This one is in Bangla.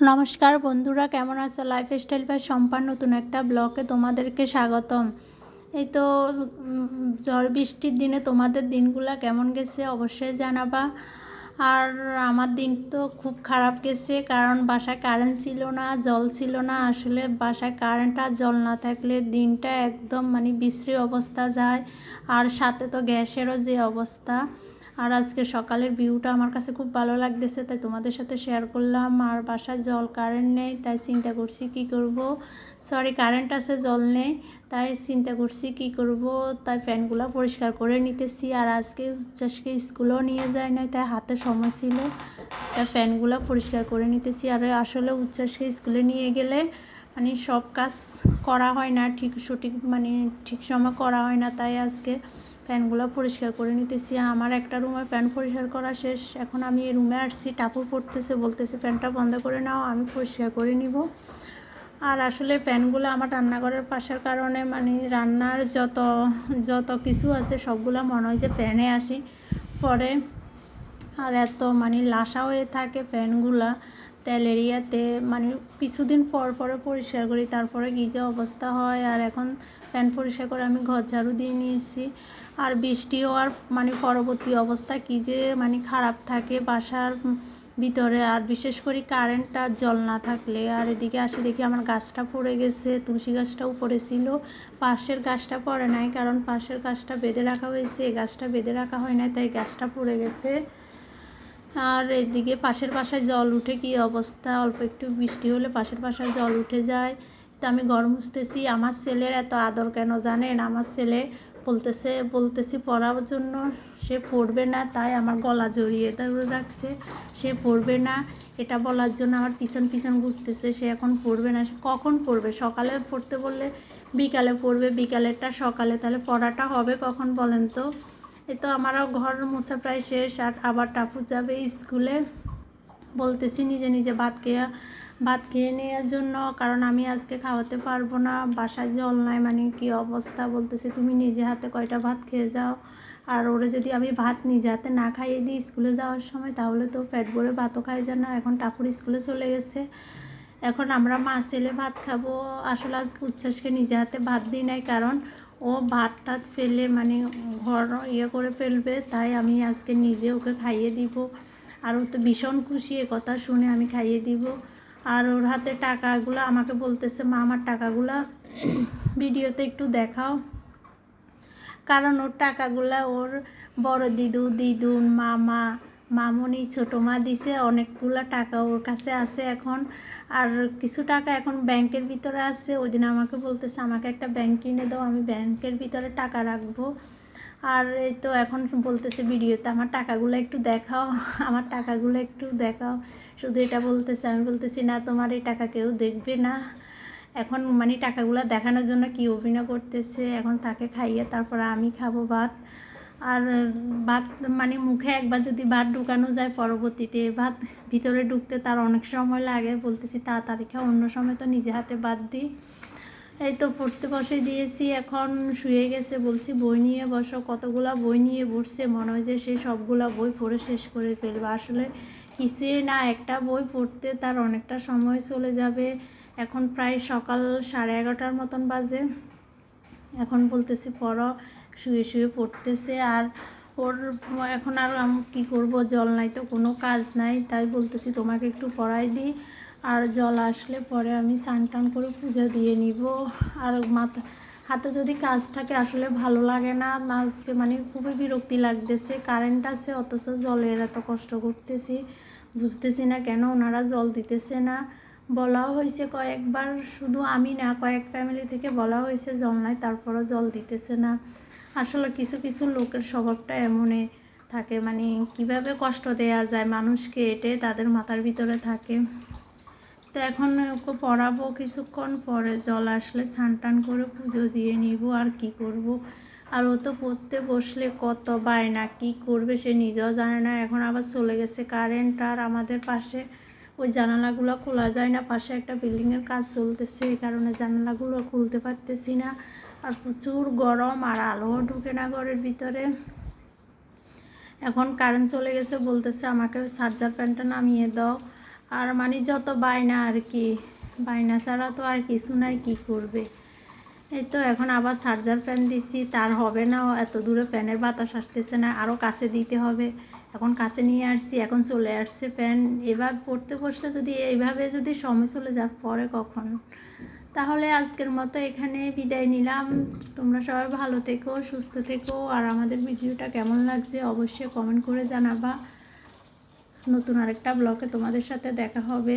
নমস্কার বন্ধুরা, কেমন আছো? লাইফ স্টাইল বা সম্পান নতুন একটা ব্লগে তোমাদেরকে স্বাগতম। এই তো ঝড় বৃষ্টির দিনে তোমাদের দিনগুলো কেমন গেছে অবশ্যই জানাবা। আর আমার দিন তো খুব খারাপ গেছে, কারণ বাসায় কারেন্ট ছিল না, জল ছিল না। আসলে বাসায় কারেন্ট আর জল না থাকলে দিনটা একদম মানে বিশ্রী অবস্থা যায়। আর সাথে তো গ্যাসেরও যে অবস্থা। আর আজকে সকালের ভিউটা আমার কাছে খুব ভালো লাগতেছে, তাই তোমাদের সাথে শেয়ার করলাম। আর বাসায় জল কারেন্ট নেই, তাই চিন্তা করছি কি করব? সরি কারেন্ট আছে, জল নেই, তাই চিন্তা করছি কি করব? তাই ফ্যানগুলো পরিষ্কার করে নিতেছি। আর আজকে উচ্চাসকে স্কুলেও নিয়ে যায় নাই, তাই হাতে সময় ছিল, তাই ফ্যানগুলো পরিষ্কার করে নিতেছি। আর আসলে উচ্চাসকে স্কুলে নিয়ে গেলে মানে সব কাজ করা হয় না, ঠিক সঠিক মানে ঠিক সময় করা হয় না, তাই আজকে ফ্যানগুলো পরিষ্কার করে নিতেছি। আমার একটা রুমে প্যান পরিষ্কার করা শেষ। এখন আমি এই রুমে আসছি। টাপুর পড়তেছে, বলতেছে প্যানটা বন্ধ করে নাও, আমি পরিষ্কার করে নিব। আর আসলে প্যানগুলো আমার রান্নাঘরের পাশের কারণে মানে রান্নার যত যত কিছু আছে, সবগুলো মনে হয় যে প্যানে আসি। পরে আর এত মানে লাসা হয়ে থাকে ফ্যানগুলা তেল এরিয়াতে মানে কিছুদিন পর পরে পরিষ্কার করি, তারপরে কী যে অবস্থা হয়। আর এখন ফ্যান পরিষ্কার করে আমি ঘর ঝাড়ু দিয়ে নিয়েছি। আর বৃষ্টি হওয়ার মানে পরবর্তী অবস্থা কী যে মানে খারাপ থাকে বাসার ভিতরে। আর বিশেষ করে কারেন্টটা জল না থাকলে। আর এদিকে আসে দেখি আমার গাছটা পড়ে গেছে, তুলসী গাছটা উপরে ছিল। পাশের গাছটা পড়ে নাই, কারণ পাশের গাছটা বেঁধে রাখা হয়েছে। গাছটা বেঁধে রাখা হয় না তাই গাছটা পড়ে গেছে। আর এদিকে পাশের বাসায় জল উঠে কি অবস্থা? অল্প একটু বৃষ্টি হলে পাশের বাসায় জল উঠে যায়। তো আমি ঘর মুছতেছি। আমার ছেলের এত আদর কেন জানেন? আমার ছেলে বলতেছে, বলতেছি পড়ার জন্য সে পড়বে না, তাই আমার গলা জড়িয়ে ধরে রাখছে। সে পড়বে না। এটা বলার জন্য আমার পিছন পিছন ঘুরতেছে। সে এখন পড়বে না। কখন পড়বে? সকালে পড়তে বললে বিকালে পড়বে। বিকালেরটা সকালে। তাহলে পড়াটা হবে কখন বলেন তো? এই তো আমারও ঘর মোছা প্রায় শেষ আর আবার টাপু যাবে স্কুলে। বলতেছি নিজে নিজে ভাত খেয়ে ভাত খেয়ে নেওয়ার জন্য, কারণ আমি আজকে খাওয়াতে পারব না। বাসায় জল নাই মানে কি অবস্থা বলতেছে, তুমি নিজে হাতে কয়টা ভাত খেয়ে যাও। আর ওরা যদি আমি ভাত নিজে হাতে না খাইয়ে দিই স্কুলে যাওয়ার সময়, তাহলে তো পেট ভরে ভাতও খাই যায় না। এখন টাপুর স্কুলে চলে গেছে। এখন আমরা মা ছেলে ভাত খাব। আসলে আজকে উচ্ছ্বাসকে নিজে হাতে ভাত দিই নাই, কারণ ও ভাত টাত ফেলে মানে ঘর ইয়ে করে ফেলবে, তাই আমি আজকে নিজে ওকে খাইয়ে দিব। আর ও তো ভীষণ খুশি, এ কথা শুনে আমি খাইয়ে দিব। আর ওর হাতে টাকাগুলো আমাকে বলতেছে, মা, আমার টাকাগুলো ভিডিওতে একটু দেখাও। কারণ ওর টাকাগুলো ওর বড় দিদু, দিদুন, মামা মামনি ছোটো মা দিছে, অনেকগুলো টাকা ওর কাছে আছে এখন। আর কিছু টাকা এখন ব্যাংকের ভিতরে আছে। ওই দিন আমাকে বলতেছে, আমাকে একটা ব্যাংক কিনে দাও, আমি ব্যাংকের ভিতরে টাকা রাখব। আর এই তো এখন বলতেছে ভিডিওতে, আমার টাকাগুলো একটু দেখাও, আমার টাকাগুলো একটু দেখাও। শুধু এটা বলতেছে, আমি বলতেছি, না, তোমার এই টাকা কেউ দেখবে না। এখন মানে টাকাগুলো দেখানোর জন্য কি অভিনয় করতেছে, এখন তাকে খাইয়ে তারপর আমি খাব ভাত। আর ভাত মানে মুখে একবার যদি ভাত ঢুকানো যায় পরবর্তীতে, ভাত ভিতরে ঢুকতে তার অনেক সময় লাগে। বলতেছি তাড়াতাড়ি খাও অন্য সময় তো নিজে হাতে ভাত দিই। এই তো পড়তে বসে দিয়েছি, এখন শুয়ে গেছে। বলছি, বই নিয়ে বসো, কতগুলা বই নিয়ে বসছে মনে হয় যে সে সবগুলা বই পড়ে শেষ করে ফেলবে। আসলে কিছুই না, একটা বই পড়তে তার অনেকটা সময় চলে যাবে। এখন প্রায় সকাল সাড়ে এগারোটার মতন বাজে। এখন বলতেছি, পড়ো, শুয়ে শুয়ে পড়তেছে। আর ওর এখন আর আমি কী করব, জল নাই তো কোনো কাজ নাই। তাই বলতেছি, তোমাকে একটু পড়াই দিই। আর জল আসলে পরে আমি স্নান টান করে পুজো দিয়ে নিব। আর মাথা, হাতে যদি কাজ থাকে, আসলে ভালো লাগে না। আজকে মানে খুবই বিরক্তি লাগতেছে। কারেন্ট আছে, অথচ জলের এত কষ্ট করতেছি। বুঝতেছি না কেন, ওনারা জল দিতেছে না। বলা হয়েছে কয়েকবার, শুধু আমি না, কয়েক ফ্যামিলি থেকে বলা হয়েছে জল নাই, তারপরও জল দিতেছে না। আসলে কিছু কিছু লোকের স্বভাবটা এমনই থাকে মানে কীভাবে কষ্ট দেয়া যায় মানুষকে এটে তাদের মাথার ভিতরে থাকে। তো এখন ওকে পড়াবো কিছুক্ষণ, পরে জল আসলে স্নান টান করে পুজো দিয়ে নিব, আর কি করব। আর ও তো পড়তে বসলে কত বায় না কি করবে সে নিজেও জানে না, এখন আবার চলে গেছে কারেন্ট আর আমাদের পাশে। ওই জানালাগুলো খোলা যায় না, পাশে একটা বিল্ডিংয়ের কাজ চলতেছে, এই কারণে জানালাগুলো খুলতে পারতেছি না। আর প্রচুর গরম আর আলো ঢুকে না ঘরের ভিতরে। এখন কারেন্ট চলে গেছে, বলতেছে আমাকে চার্জার প্যান্টটা নামিয়ে দাও। আর মানে যত বায়না আর কি, বায়না ছাড়া তো আর কিছু নাই, কী করবে? এই তো এখন আবার চার্জার ফ্যান দিছি, তার হবে না, এত দূরে ফ্যানের বাতাস আসতেছে না আরও কাছে দিতে হবে। এখন কাছে নিয়ে আসছি, এখন চলে আসছে ফ্যান এবার পড়তে বসলে যদি এইভাবে যদি সময় চলে যায়, পরে কখন? তাহলে আজকের মতো এখানে বিদায় নিলাম। তোমরা সবাই ভালো থেকো, সুস্থ থেকো, আর আমাদের ভিডিওটা কেমন লাগছে অবশ্যই কমেন্ট করে জানাবা। নতুন আরেকটা ব্লগে তোমাদের সাথে দেখা হবে।